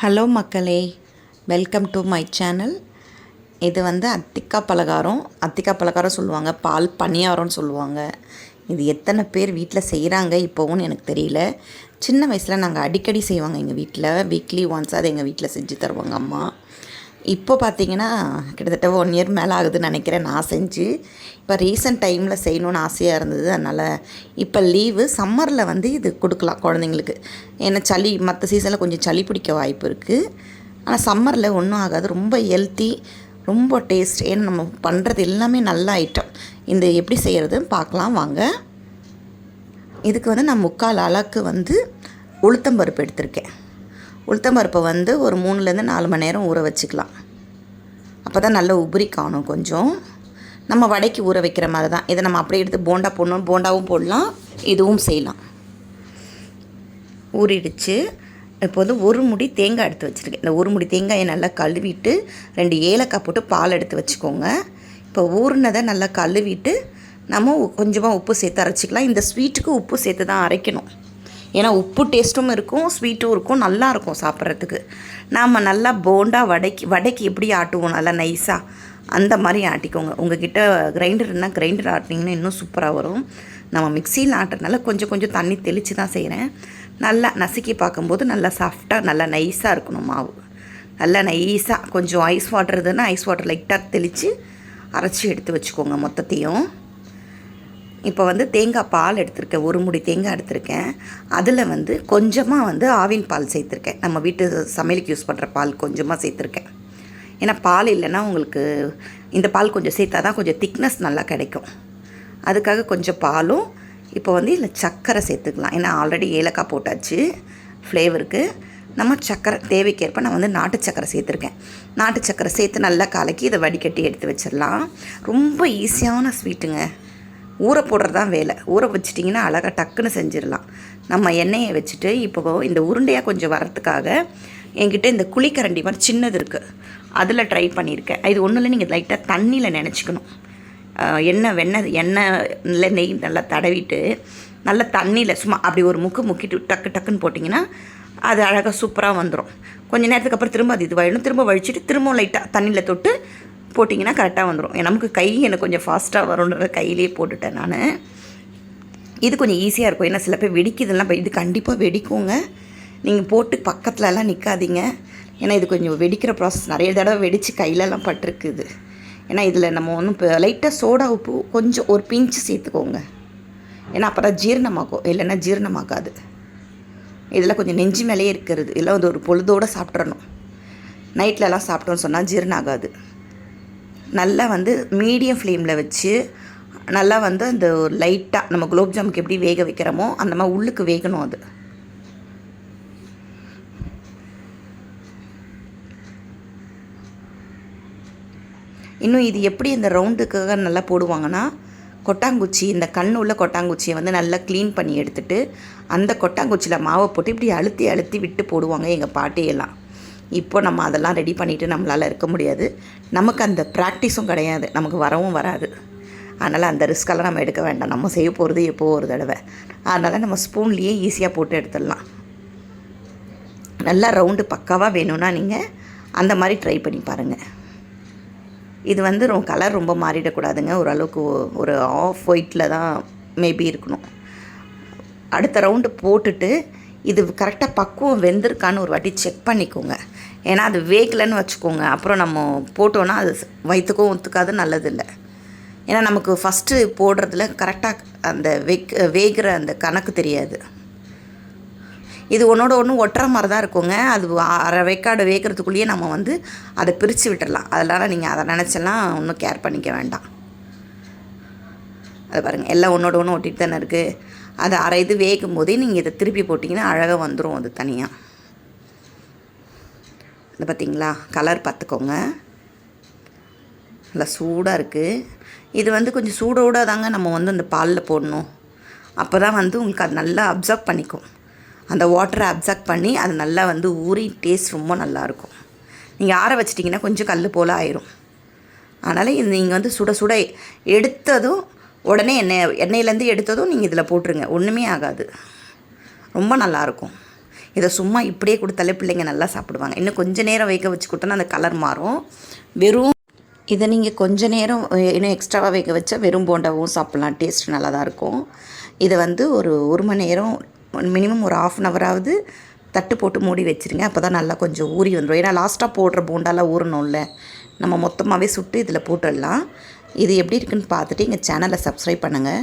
Hello மக்களே welcome to my channel. இது வந்து அத்திக்கா பலகாரம். அத்திக்கா பலகாரம் சொல்லுவாங்க பால் பணியாரம்னு சொல்லுவாங்க. இது எத்தனை பேர் வீட்டில் செய்கிறாங்க இப்போவும் எனக்கு தெரியல. சின்ன வயசில் நாங்கள் அடிக்கடி செய்வாங்க எங்கள் வீட்டில் வீக்லி ஒன்ஸ் அதை எங்கள் வீட்டில் செஞ்சு தருவாங்க அம்மா. இப்போ பார்த்தீங்கன்னா கிட்டத்தட்ட ஒன் இயர் மேலே ஆகுதுன்னு நினைக்கிறேன் நான் செஞ்சு. இப்போ ரீசெண்ட் டைமில் செய்யணும்னு ஆசையாக இருந்தது. அதனால் இப்போ லீவு சம்மரில் வந்து இது கொடுக்கலாம் குழந்தைங்களுக்கு. ஏன்னா சளி மற்ற சீசனில் கொஞ்சம் சளி பிடிக்க வாய்ப்பு இருக்குது ஆனால் சம்மரில் ஒன்றும் ஆகாது. ரொம்ப ஹெல்த்தி ரொம்ப டேஸ்ட் ஏன்னா நம்ம பண்ணுறது எல்லாமே நல்ல ஐட்டம் இந்த எப்படி செய்கிறதுன்னு பார்க்கலாம். வாங்க. இதுக்கு வந்து நான் முக்கால் அளவுக்கு வந்து உளுத்தம்பருப்பு எடுத்திருக்கேன். உளுத்தம்பருப்பை வந்து ஒரு மூணுலேருந்து நாலு மணி நேரம் ஊற வச்சுக்கலாம். அப்போ தான் நல்ல உபரி காணும் கொஞ்சம். நம்ம வடைக்கு ஊற வைக்கிற மாதிரி தான். இதை நம்ம அப்படியே எடுத்து போண்டா போடணும். போண்டாவும் போடலாம். இதுவும் செய்யலாம். ஊறிடுச்சு. இப்போ வந்து ஒரு முடி தேங்காய் எடுத்து வச்சுருக்கேன். இந்த ஒரு முடி தேங்காயை நல்லா கழுவிட்டு ரெண்டு ஏலக்காய் போட்டு பால் எடுத்து வச்சுக்கோங்க. இப்போ ஊறினதை நல்லா கழுவிட்டு நம்ம கொஞ்சமாக உப்பு சேர்த்து அரைச்சிக்கலாம். இந்த ஸ்வீட்டுக்கு உப்பு சேர்த்து தான் அரைக்கணும். ஏன்னா உப்பு டேஸ்ட்டும் இருக்கும் ஸ்வீட்டும் இருக்கும் நல்லா இருக்கும் சாப்பிட்றதுக்கு. நாம் நல்லா போண்டா வடைக்கு வடைக்கு எப்படி ஆட்டுவோம் நல்லா நைஸாக அந்த மாதிரி ஆட்டிக்கோங்க. உங்ககிட்ட கிரைண்டர்னால் கிரைண்டர் ஆட்டினீங்கன்னா இன்னும் சூப்பராக வரும். நம்ம மிக்சியில் ஆட்டுறதுனால கொஞ்சம் கொஞ்சம் தண்ணி தெளித்து தான் செய்கிறேன் நல்லா நசுக்கி பார்க்கும்போது நல்லா சாஃப்டாக நல்லா நைஸாக இருக்கணும் மாவு. நல்லா நைஸாக கொஞ்சம் ஐஸ் வாட்டர் இதுன்னா ஐஸ் வாட்டர் லைட்டாக தெளித்து அரைச்சி எடுத்து வச்சுக்கோங்க மொத்தத்தையும். இப்போ வந்து தேங்காய் பால் எடுத்திருக்கேன் ஒரு முடி தேங்காய் எடுத்திருக்கேன். அதில் வந்து கொஞ்சமாக வந்து ஆவின் பால் சேர்த்துருக்கேன். நம்ம வீட்டு சமையலுக்கு யூஸ் பண்ணுற பால் கொஞ்சமாக சேர்த்துருக்கேன். ஏன்னா பால் இல்லைன்னா உங்களுக்கு இந்த பால் கொஞ்சம் சேர்த்தா தான் கொஞ்சம் திக்னஸ் நல்லா கிடைக்கும். அதுக்காக கொஞ்சம் பாலும் இப்போ வந்து இதில் சர்க்கரை சேர்த்துக்கலாம். ஏன்னா ஆல்ரெடி ஏலக்காய் போட்டாச்சு ஃப்ளேவருக்கு நம்ம சர்க்கரை தேவைக்கேற்ப நான் வந்து நாட்டு சக்கரை சேர்த்துருக்கேன். நாட்டு சக்கரை சேர்த்து நல்லா கலக்கி இதை வடிகட்டி எடுத்து வச்சிடலாம். ரொம்ப ஈஸியான ஸ்வீட்டுங்க ஊற போடுறது தான் வேலை. ஊற வச்சிட்டிங்கன்னா அழகாக டக்குன்னு செஞ்சிடலாம். நம்ம எண்ணெயை வச்சுட்டு இப்போ இந்த உருண்டையாக கொஞ்சம் வரத்துக்காக என்கிட்ட இந்த குழிக்கரண்டி மாதிரி சின்னது இருக்குது அதில் ட்ரை பண்ணியிருக்கேன். இது ஒன்றும் இல்லை நீங்கள் லைட்டாக தண்ணியில் நினச்சிக்கணும். எண்ணெய் வெண்ணெய் எண்ணெயில் நெய் நல்லா தடவிட்டு நல்லா தண்ணியில் சும்மா அப்படி ஒரு முக்கு முக்கிட்டு டக்கு டக்குன்னு போட்டிங்கன்னா அது அழகாக சூப்பராக வந்துடும் கொஞ்ச நேரத்துக்கு அப்புறம் திரும்ப அது இதுவாகிடும் திரும்ப வழிச்சிட்டு திரும்பவும் லைட்டாக தண்ணியில் தொட்டு போட்டிங்கன்னா கரெக்டாக வந்துடும் நமக்கு கை எனக்கு கொஞ்சம் ஃபாஸ்ட்டாக வரும்ன்ற கையிலேயே போட்டுட்டேன் நான். இது கொஞ்சம் ஈஸியாக இருக்கும். ஏன்னா சில பேர் வெடிக்குதுலாம் இது கண்டிப்பாக வெடிக்குங்க. நீங்கள் போட்டு பக்கத்துலலாம் நிற்காதீங்க ஏன்னா இது கொஞ்சம் வெடிக்கிற ப்ராசஸ் நிறைய தடவை வெடித்து கையிலலாம் பட்டிருக்குது. ஏன்னா இதில் நம்ம ஒன்றும் இப்போ லைட்டாக சோடா உப்பு கொஞ்சம் ஒரு பிஞ்சு சேர்த்துக்கோங்க. ஏன்னா அப்போ தான் ஜீரணமாகும். இல்லைன்னா ஜீரணமாகாது. இதெல்லாம் கொஞ்சம் நெஞ்சு மேலேயே இருக்கிறது. இதெல்லாம் வந்து ஒரு பொழுதோடு சாப்பிட்றணும் நைட்லலாம் சாப்பிட்டோன்னு சொன்னால் ஜீரணம் ஆகாது. நல்லா வந்து மீடியம் ஃப்ளேமில் வச்சு நல்லா வந்து அந்த ஒரு லைட்டாக நம்ம குலோப் ஜாமுக்கு எப்படி வேக வைக்கிறோமோ அந்த மாதிரி உள்ளுக்கு வேகணும் அது. இன்னும் இது எப்படி இந்த ரவுண்டுக்காக நல்லா போடுவாங்கன்னா கொட்டாங்குச்சி இந்த கண் உள்ள கொட்டாங்குச்சியை வந்து நல்லா க்ளீன் பண்ணி எடுத்துட்டு அந்த கொட்டாங்குச்சியில் மாவை போட்டு இப்படி அழுத்தி அழுத்தி விட்டு போடுவாங்க எங்கள் பாட்டியெல்லாம். இப்போ நம்ம அதெல்லாம் ரெடி பண்ணிவிட்டு நம்மளால் இருக்க முடியாது. நமக்கு அந்த ப்ராக்டிஸும் கிடையாது. நமக்கு வரவும் வராது. அதனால் அந்த ரிஸ்கெல்லாம் நம்ம எடுக்க வேண்டாம். நம்ம செய்ய போகிறது எப்போ ஒரு தடவை. அதனால் நம்ம ஸ்பூன்லேயே ஈஸியாக போட்டு எடுத்துடலாம். நல்லா ரவுண்டு பக்காவாக வேணும்னா நீங்கள் அந்த மாதிரி ட்ரை பண்ணி பாருங்கள் இது வந்து ரொம்ப கலர் ரொம்ப மாறிடக்கூடாதுங்க. ஓரளவுக்கு ஒரு ஆஃப் ஒயிட்டில் தான் மேபி இருக்கணும். அடுத்த ரவுண்டு போட்டுட்டு இது கரெக்டாக பக்குவம் வெந்திருக்கான்னு ஒரு வாட்டி செக் பண்ணிக்கோங்க. ஏன்னா அது வேகலைன்னு வச்சுக்கோங்க. அப்புறம் நம்ம போட்டோன்னா அது வயிற்றுக்கும் ஒத்துக்காது நல்லதில்லை. ஏன்னா நமக்கு ஃபஸ்ட்டு போடுறதுல கரெக்டாக அந்த வெக் வேகிற அந்த கணக்கு தெரியாது. இது ஒன்றோட ஒன்று ஒட்டுற மாதிரி தான் இருக்குங்க. அது அரை வேக்காடு வேகிறதுக்குள்ளேயே நம்ம வந்து அதை பிரித்து விட்டுடலாம் அதனால் நீங்கள் அதை நினச்செல்லாம் ஒன்றும் கேர் பண்ணிக்க வேண்டாம். அது பாருங்கள் எல்லாம் ஒன்றோட ஒன்று ஒட்டிட்டு தானே இருக்குது அது அரை இது வேகும் போதே நீங்கள் இதை திருப்பி போட்டிங்கன்னா அழகாக வந்துடும் அது தனியாக இது பார்த்திங்களா? கலர் பார்த்துக்கோங்க. நல்லா சூடாக இருக்குது இது வந்து கொஞ்சம் சூடோடு தாங்க நம்ம வந்து அந்த பாலில் போடணும். அப்போ தான் வந்து உங்களுக்கு அது நல்லா அப்சர்வ் பண்ணிக்கும். அந்த வாட்டரை அப்சர்வ் பண்ணி அது நல்லா வந்து ஊறி டேஸ்ட் ரொம்ப நல்லாயிருக்கும் நீங்கள் ஆற வச்சிட்டிங்கன்னா கொஞ்சம் கல் போல் ஆயிரும். அதனால் இது நீங்கள் வந்து சுட சுட எடுத்ததும் உடனே எண்ணெய் எண்ணெயிலேருந்து எடுத்ததும் நீங்கள் இதில் போட்டுருங்க. ஒன்றுமே ஆகாது. ரொம்ப நல்லாயிருக்கும் இதை சும்மா இப்படியே கொடுத்தாலே பிள்ளைங்க நல்லா சாப்பிடுவாங்க. இன்னும் கொஞ்ச நேரம் வேக வச்சு கொடுத்தோன்னா அந்த கலர் மாறும். வெறும் இதை நீங்கள் கொஞ்ச நேரம் இன்னும் எக்ஸ்ட்ராவாக வேக வச்சா வெறும் போண்டாவும் சாப்பிட்லாம். டேஸ்ட் நல்லா தான் இருக்கும். இதை வந்து ஒரு ஒரு மணி நேரம் மினிமம் ஒரு ஆஃப் அன் ஹவராவது தட்டு போட்டு மூடி வச்சுருங்க. அப்போ தான் நல்லா கொஞ்சம் ஊறி வந்துடும் ஏன்னா லாஸ்ட்டாக போடுற போண்டாலாம் ஊறணும்ல. நம்ம மொத்தமாகவே சுட்டு இதில் போட்டுடலாம். இது எப்படி இருக்குன்னு பார்த்துட்டு எங்கள் சேனலை சப்ஸ்கிரைப் பண்ணுங்கள்